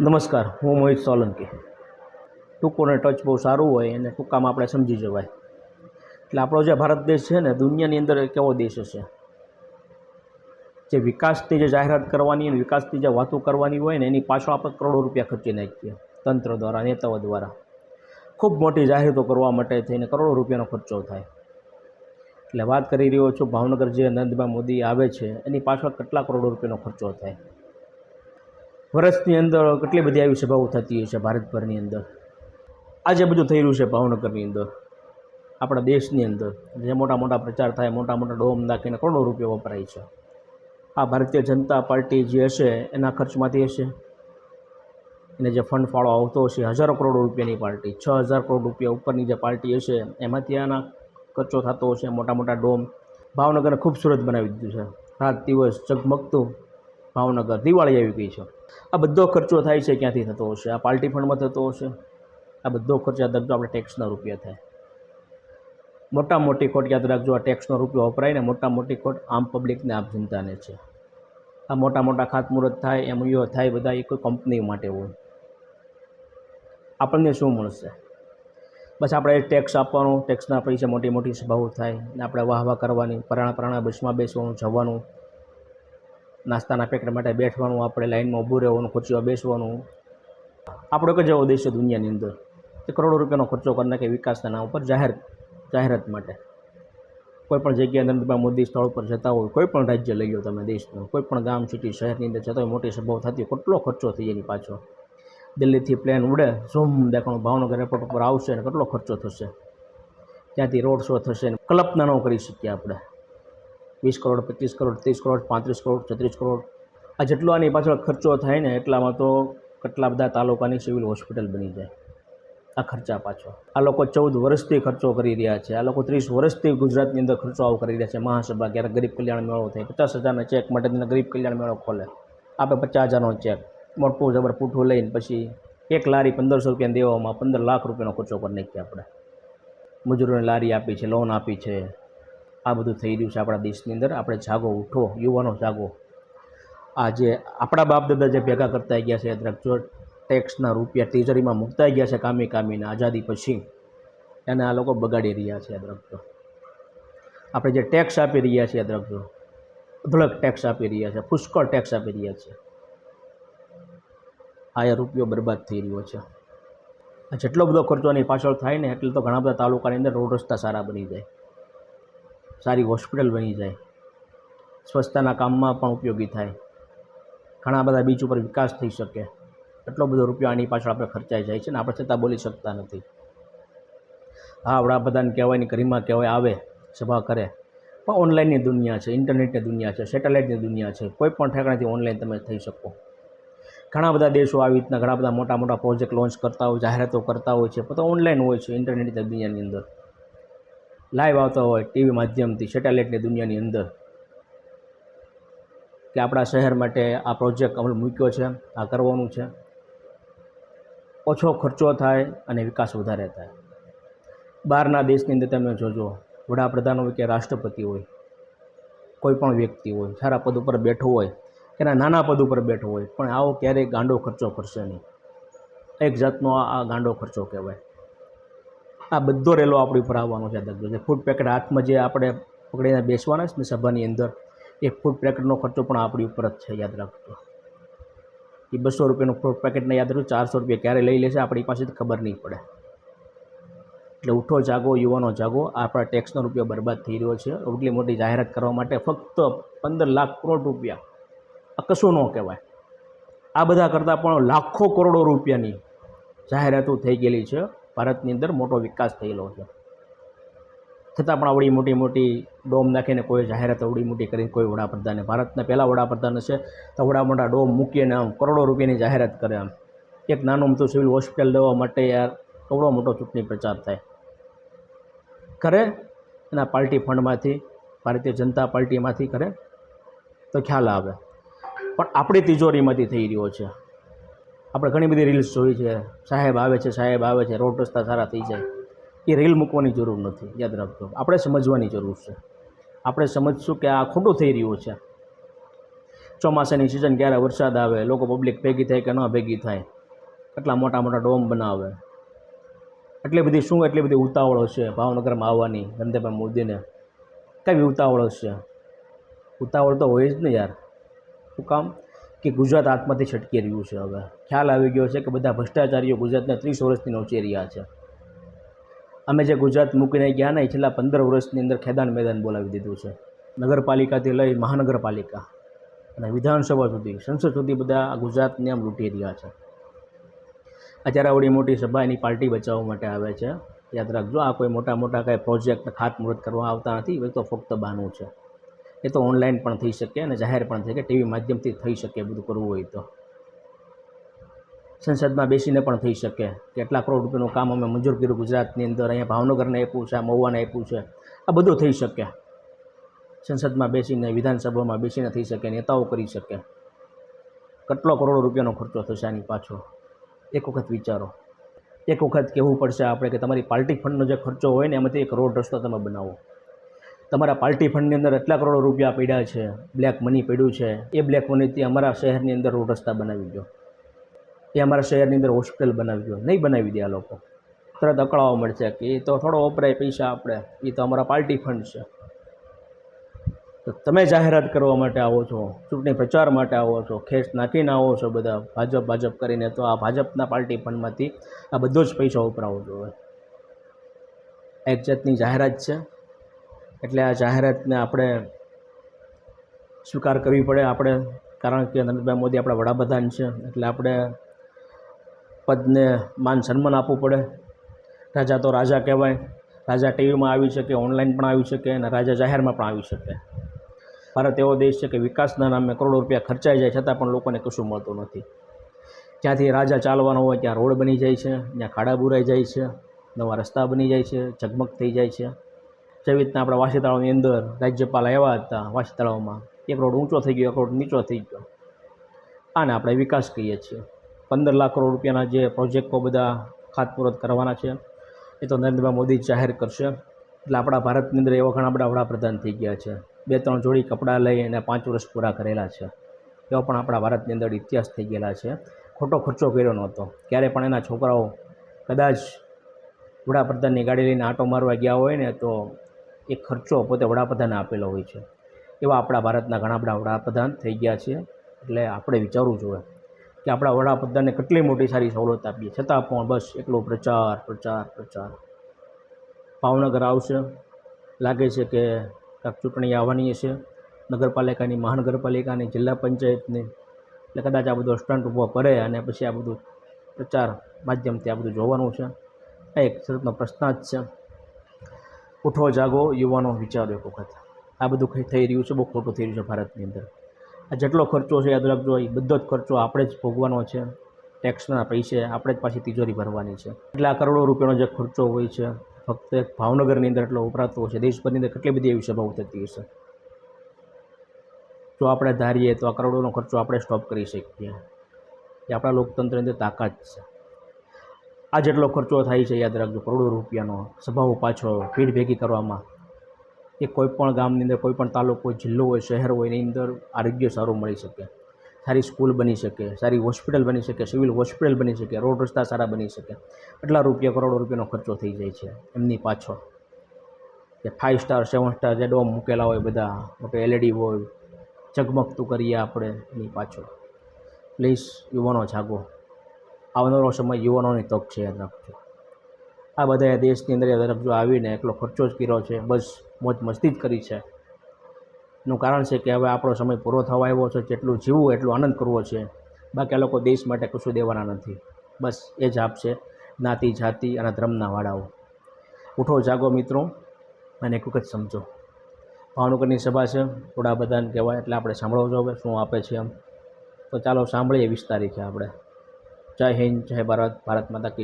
નમસ્કાર, હું મોહિત સોલંકી. ટૂંકોને ટચ બહુ સારું હોય અને ટૂંકામાં આપણે સમજી જવાય. એટલે આપણો જે ભારત દેશ છે ને, દુનિયાની અંદર એક એવો દેશ હશે. જે વિકાસની જે જાહેરાત કરવાની અને વિકાસથી જે વાતો કરવાની હોય ને, એની પાછળ આપણે કરોડો રૂપિયા ખર્ચી નાખીએ, તંત્ર દ્વારા, નેતાઓ દ્વારા. ખૂબ મોટી જાહેરાતો કરવા માટે થઈને કરોડો રૂપિયાનો ખર્ચો થાય. એટલે વાત કરી રહ્યો છું ભાવનગર જે નરેન્દ્રભાઈ મોદી આવે છે, એની પાછળ કેટલા કરોડો રૂપિયાનો ખર્ચો થાય. વર્ષની અંદર કેટલી બધી આવી સભાઓ થતી હોય છે ભારતભરની અંદર? આજે બધું થઈ રહ્યું છે ભાવનગરની અંદર, આપણા દેશની અંદર. જે મોટા મોટા પ્રચાર થાય, મોટા મોટા ડોમ નાખીને કરોડો રૂપિયા વપરાય છે. આ ભારતીય જનતા પાર્ટી જે હશે, એના ખર્ચમાંથી હશે? એને જે ફંડ ફાળો આવતો હશે, હજારો કરોડ રૂપિયાની પાર્ટી, છ હજાર કરોડ રૂપિયા ઉપરની જે પાર્ટી હશે, એમાંથી આના ખર્ચો થતો હશે, મોટા મોટા ડોમ. ભાવનગરને ખૂબસૂરત બનાવી દીધું છે. રાત દિવસ ઝગમગતું ભાવનગર. દિવાળી આવી ગઈ છે. આ બધો ખર્ચો થાય છે ક્યાંથી થતો હશે? આ પાર્ટી ફંડમાં થતો હશે? આ બધો ખર્ચ યાદ રાખજો આપણે ટેક્સના રૂપિયા થાય. મોટા મોટી ખોટ યાદ રાખજો, આ ટેક્સનો રૂપિયો વપરાય ને મોટા મોટી ખોટ આમ પબ્લિકને આમ જનતાને છે. આ મોટા મોટા ખાતમુહૂર્ત થાય એમયુઓ થાય બધા, એ કોઈ કંપની માટે હોય. આપણને શું મળશે? બસ આપણે ટેક્સ આપવાનો ટેક્સના પૈસા મોટી મોટી સભાઓ થાય ને આપણે વાહ વાહ કરવાની, પરાણા પરાણા બસમાં બેસવાનું, જવાનું નાસ્તાના પેકેટ માટે બેઠવાનું આપણે લાઈનમાં ઊભું રહેવાનું, ખુરશીમાં બેસવાનું. આપણો એક જ એવો દેશ છે દુનિયાની અંદર કે કરોડો રૂપિયાનો ખર્ચો કરી નાખે વિકાસના નામ ઉપર જાહેર, જાહેરાત માટે. કોઈ પણ જગ્યાએ નરેન્દ્રભાઈ મોદી સ્થળ પર જતા હોય, કોઈ પણ રાજ્ય લઈ લો તમે દેશનું, કોઈ પણ ગામ સિટી શહેરની અંદર જતા હોય, મોટી સભાઓ થતી હોય, કેટલો ખર્ચો થઈ એની પાછો દિલ્હીથી પ્લેન ઉડે, ઝૂમ દેખાણું ભાવનગર એરપોર્ટ ઉપર આવશે અને કેટલો ખર્ચો થશે. ત્યાંથી રોડ શો થશે કલ્પના ન કરી શકીએ આપણે. વીસ કરોડ, પચીસ કરોડ, ત્રીસ કરોડ, પાંત્રીસ કરોડ, છત્રીસ કરોડ. આ જેટલો આની પાછળ ખર્ચો થાય ને એટલામાં તો કેટલા બધા તાલુકાની સિવિલ હોસ્પિટલ બની જાય. આ ખર્ચા પાછો. આ લોકો ચૌદ વર્ષથી ખર્ચો કરી રહ્યા છે. આ લોકો ત્રીસ વર્ષથી ગુજરાતની અંદર ખર્ચો આવો કરી રહ્યા છે. મહાસભા ક્યારેક ગરીબ કલ્યાણ મેળો થાય. પચાસ હજારના ચેક માટે તેને ગરીબ કલ્યાણ મેળો ખોલે. આપે પચાસ હજારનો ચેક. મોટું જબર પૂઠું લઈને પછી એક લારી પંદરસો રૂપિયા દેવામાં પંદર લાખ રૂપિયાનો ખર્ચો કરી નાખીએ આપણે. મજૂરોને લારી આપી છે લોન આપી છે. આ બધું થઈ રહ્યું છે આપણા દેશની અંદર. આપણે જાગો, ઉઠો, યુવાનો જાગો. આ જે આપણા બાપ દાદા જે ભેગા કરતા ગયા છે દ્રગજો ટેક્સના રૂપિયા ટ્રેઝરીમાં મૂકતા ગયા છે કામી કામીને આઝાદી પછી, એને આ લોકો બગાડી રહ્યા છે યાદ રાખજો આપણે જે ટેક્સ આપી રહ્યા છીએ યાદ રાખજો અઢળક ટેક્સ આપી રહ્યા છે, પુષ્કળ ટેક્સ આપી રહ્યા છે. આ રૂપિયો બરબાદ થઈ રહ્યો છે. જેટલો બધો ખર્ચો એની પાછળ થાય ને, એટલે તો ઘણા બધા તાલુકાની અંદર રોડ રસ્તા સારા બની જાય. સારી હોસ્પિટલ બની જાય. સ્વચ્છતાના કામમાં પણ ઉપયોગી થાય. ઘણા બધા બીચ ઉપર વિકાસ થઈ શકે. એટલો બધો રૂપિયો આની પાછળ આપણે ખર્ચાઈ જાય છે ને આપણે છતાં બોલી શકતા નથી. હા, વડાપ્રધાન કહેવાય ને ઘરીમાં કહેવાય, આવે, સભા કરે. પણ ઓનલાઈનની દુનિયા છે, ઇન્ટરનેટની દુનિયા છે સેટેલાઇટની દુનિયા છે, કોઈ પણ ઠેકાણેથી ઓનલાઈન તમે થઈ શકો. ઘણા બધા દેશો આવી રીતના ઘણા બધા મોટા મોટા પ્રોજેક્ટ લોન્ચ કરતા હોય, જાહેરાતો કરતા હોય છે, પણ ઓનલાઈન હોય છે, ઇન્ટરનેટની દુનિયાની અંદર. લાઈવ આવતા હોય ટીવી માધ્યમથી સેટેલાઇટની દુનિયાની અંદર. કે આપણા શહેર માટે આ પ્રોજેક્ટ અમલ મૂક્યો છે, આ કરવાનું છે. ઓછો ખર્ચો થાય અને વિકાસ વધારે થાય. બહારના દેશની અંદર તમે જોજો, વડાપ્રધાન હોય કે રાષ્ટ્રપતિ હોય, કોઈ પણ વ્યક્તિ હોય, સારા પદ ઉપર બેઠો હોય, કે નાના પદ ઉપર બેઠો હોય, પણ આવો ક્યારેય ગાંડો ખર્ચો કરશે નહીં. એક જાતનો આ ગાંડો ખર્ચો કહેવાય. આ બધો રેલો આપણી ઉપર આવવાનો છે દગજો જે ફૂડ પેકેટ હાથમાં જે આપણે પકડીને બેસવાના છે ને સભાની અંદર, એ ફૂડ પેકેટનો ખર્ચો પણ આપણી ઉપર જ છે, યાદ રાખજો. એ બસો રૂપિયાનું ફૂડ પેકેટને યાદ રાખજો, ચારસો રૂપિયા ક્યારે લઈ લેશે આપણી પાસે ખબર નહીં પડે. એટલે ઉઠો, જાગો, યુવાનો જાગો. આપણા ટેક્સનો રૂપિયો બરબાદ થઈ રહ્યો છે. એટલી મોટી જાહેરાત કરવા માટે ફક્ત પંદર લાખ કરોડ રૂપિયા. આ કશું ન કહેવાય. આ બધા કરતાં પણ લાખો કરોડો રૂપિયાની જાહેરાતો થઈ ગયેલી છે. ભારતની અંદર મોટો વિકાસ થયેલો છે. છતાં પણ આવડી મોટી મોટી ડોમ નાખીને કોઈ જાહેરાત અવડી મોટી કરી કોઈ વડાપ્રધાને, ભારતના પહેલાં વડાપ્રધાન છે તો વડા મોટા ડોમ મૂકીને આમ કરોડો રૂપિયાની જાહેરાત કરે આમ. એક નાનું મોટું સિવિલ હોસ્પિટલ લેવા માટે યાર કવડો મોટો ચૂંટણી પ્રચાર થાય. કરે એના પાર્ટી ફંડમાંથી, ભારતીય જનતા પાર્ટીમાંથી કરે તો ખ્યાલ આવે. પણ આપણી તિજોરીમાંથી થઈ રહ્યો છે. આપણે ઘણી બધી રીલ્સ જોઈ છે. સાહેબ આવે છે, સાહેબ આવે છે, રોડ રસ્તા સારા થઈ જાય. એ રીલ મૂકવાની જરૂર નથી, યાદ રાખજો. આપણે સમજવાની જરૂર છે. આપણે સમજશું કે આ ખોટું થઈ રહ્યું છે. ચોમાસાની સિઝન ક્યારે વરસાદ આવે, લોકો પબ્લિક ભેગી થાય કે ન ભેગી થાય. કેટલા મોટા મોટા ડોમ બનાવે. એટલી બધી શું, એટલી બધી ઉતાવળો છે ભાવનગરમાં આવવાની નરેન્દ્રભાઈ મોદીને. કેવી ઉતાવળો છે? ઉતાવળ તો હોય જ ને યાર. શું કામ? કે ગુજરાત આત્માથી છટકી રહ્યું છે હવે. ખ્યાલ આવી ગયો છે કે બધા ભ્રષ્ટાચારીઓ ગુજરાતને ત્રીસ વર્ષથી નોચી રહ્યા છે. અમે જે ગુજરાત મૂકીને ગયા ને છેલ્લા પંદર વર્ષની અંદર ખેદાન મેદાન બોલાવી દીધું છે. નગરપાલિકાથી લઈ મહાનગરપાલિકા અને વિધાનસભા સુધી, સંસદ સુધી બધા આ ગુજરાતને આમ લૂંટી રહ્યા છે. અત્યારે આવડી મોટી સભા એની પાર્ટી બચાવવા માટે આવે છે. યાદ રાખજો, આ કોઈ મોટા મોટા કાંઈ પ્રોજેક્ટ ખાતમુહૂર્ત કરવા આવતા નથી તો ફક્ત બહાનું છે. એ તો ઓનલાઈન પણ થઈ શકે અને જાહેર પણ થઈ શકે ટીવી માધ્યમથી થઈ શકે બધું કરવું હોય તો. સંસદમાં બેસીને પણ થઈ શકે. કેટલા કરોડ રૂપિયાનું કામ અમે મંજૂર કર્યું ગુજરાતની અંદર, અહીંયા ભાવનગરને આપ્યું છે, આ મહુવાને આપ્યું છે. આ બધું થઈ શકે. સંસદમાં બેસીને, વિધાનસભામાં બેસીને થઈ શકે, નેતાઓ કરી શકે. કેટલો કરોડો રૂપિયાનો ખર્ચો થશે આની પાછો? એક વખત વિચારો. એક વખત કહેવું પડશે આપણે કે તમારી પાર્ટી ફંડનો જે ખર્ચો હોય ને, એમાંથી એક રોડ રસ્તો તમે બનાવો. તમારા પાર્ટી ફંડની અંદર એટલા કરોડો રૂપિયા પડ્યા છે બ્લેક મની પડ્યું છે, એ બ્લેક મનીથી અમારા શહેરની અંદર રોડ રસ્તા બનાવી દો. એ અમારા શહેરની અંદર હોસ્પિટલ બનાવી દો. નહીં બનાવી દે આ લોકો. તરત અકળાવા મળશે કે એ તો થોડો વપરાય પૈસા આપણે. એ તો અમારા પાર્ટી ફંડ છે. તો તમે જાહેરાત કરવા માટે આવો છો, ચૂંટણી પ્રચાર માટે આવો છો, ખેસ નાખીને આવો છો બધા ભાજપ ભાજપ કરીને, તો આ ભાજપના પાર્ટી ફંડમાંથી આ બધો જ પૈસા વપરાવો જોઈએ એક જાતની જાહેરાત છે. એટલે આ જાહેરાતને આપણે સ્વીકાર કરવી પડે આપણે. કારણ કે નરેન્દ્રભાઈ મોદી આપણા વડાપ્રધાન છે, એટલે આપણે પદને માન સન્માન આપવું પડે. રાજા તો રાજા કહેવાય. રાજા ટીવીમાં આવી શકે, ઓનલાઈન પણ આવી શકે અને રાજા જાહેરમાં પણ આવી શકે. ભારત એવો દેશ છે કે વિકાસના નામે કરોડો રૂપિયા ખર્ચાઈ જાય છતાં પણ લોકોને કશું મળતું નથી. જ્યાંથી રાજા ચાલવાનો હોય ત્યાં રોડ બની જાય છે, ત્યાં ખાડા બુરાઈ જાય છે, નવા રસ્તા બની જાય છે, ઝગમગ થઈ જાય છે. જેવી રીતના આપણા વાસી તળાવની અંદર રાજ્યપાલ આવ્યા હતા વાસી તળાવમાં એક રોડ ઊંચો થઈ ગયો, એક રોડ નીચો થઈ ગયો. આને આપણે વિકાસ કહીએ છીએ. પંદર લાખ કરોડ રૂપિયાના જે પ્રોજેક્ટો બધા ખાતમુહૂર્ત કરવાના છે, એ તો નરેન્દ્રભાઈ મોદી જાહેર કરશે. એટલે આપણા ભારતની અંદર એવા ઘણા બધા વડાપ્રધાન થઈ ગયા છે. બે ત્રણ જોડી કપડાં લઈ અને પાંચ વર્ષ પૂરા કરેલા છે. એવા પણ આપણા ભારતની અંદર ઇતિહાસ થઈ ગયેલા છે. ખોટો ખર્ચો કર્યો નહોતો. ક્યારે પણ એના છોકરાઓ કદાચ વડાપ્રધાનની ગાડી લઈને આંટો મારવા ગયા હોય ને, તો એ ખર્ચો પોતે વડાપ્રધાને આપેલો હોય છે. એવા આપણા ભારતના ઘણા બધા વડાપ્રધાન થઈ ગયા છે. એટલે આપણે વિચારવું જોઈએ કે આપણા વડાપ્રધાનને કેટલી મોટી સારી સવલત આપીએ. છતાં પણ બસ એકલો પ્રચાર પ્રચાર પ્રચાર. ભાવનગર આવશે. લાગે છે કે કાંક ચૂંટણી આવવાની હશે. નગરપાલિકાની, મહાનગરપાલિકાની, જિલ્લા પંચાયતની. એટલે કદાચ આ બધો સ્ટન્ટ ઊભો કરે અને પછી આ બધું પ્રચાર માધ્યમથી આ બધું જોવાનું છે. આ એક સરતનો પ્રશ્ન જ છે. ઉઠો, જાગો, યુવાનો વિચારો એક વખત. આ બધું કંઈ થઈ રહ્યું છે? બહુ ખોટું થઈ રહ્યું છે ભારતની અંદર. આ જેટલો ખર્ચો છે, યાદ રાખજો, એ બધો જ ખર્ચો આપણે જ ભોગવાનો છે. ટેક્સના પૈસે આપણે જ પાછી તિજોરી ભરવાની છે. એટલે આ કરોડો રૂપિયાનો જે ખર્ચો હોય છે, ફક્ત ભાવનગરની અંદર એટલો વપરાતો હોય છે. દેશભરની અંદર કેટલી બધી એવી સભાઓ થતી હશે? જો આપણે ધારીએ તો આ કરોડોનો ખર્ચો આપણે સ્ટોપ કરી શકીએ. એ આપણા લોકતંત્રની અંદર તાકાત છે. આ જેટલો ખર્ચો થાય છે, યાદ રાખજો, કરોડો રૂપિયાનો સભાઓ પાછો ભીડ ભેગી કરવામાં. એ કોઈપણ ગામની અંદર, કોઈ પણ તાલુકો, જિલ્લો હોય, શહેર હોય, એની અંદર આરોગ્ય સારું મળી શકે. સારી સ્કૂલ બની શકે, સારી હોસ્પિટલ બની શકે, સિવિલ હોસ્પિટલ બની શકે, રોડ રસ્તા સારા બની શકે. એટલા રૂપિયા, કરોડો રૂપિયાનો ખર્ચો થઈ જાય છે એમની પાછળ. કે ફાઇવ સ્ટાર સેવન સ્ટાર જે ડોમ મૂકેલા હોય બધા, મોટે એલઈડી હોય, ઝગમગતું કરીએ આપણે એની પાછળ. પ્લીઝ, યુવાનો જાગો. આવનારો સમય યુવાનોની તક છે, યાદ રાખજો. આ બધા દેશની અંદર યાદ રાખજો આવીને એકલો ખર્ચો જ કર્યો છે, બસ મોજ મસ્તી જ કરી છે. એનું કારણ છે કે હવે આપણો સમય પૂરો થવા આવ્યો છે, જેટલું જીવવું એટલું આનંદ કરવો છે. બાકી આ લોકો દેશ માટે કશું દેવાના નથી. બસ એ જ આપશે જ્ઞાતિ, જાતિ અને ધર્મના વાળાઓ. ઉઠો, જાગો મિત્રો અને એક વખત સમજો. ભાવનગરની સભા છે વડાપ્રધાન કહેવાય એટલે આપણે સાંભળવું જોઈએ શું આપે છે એમ. તો ચાલો સાંભળીએ વીસ તારીખે આપણે. જય હિન્દ જય ભારત ભારત માતા કી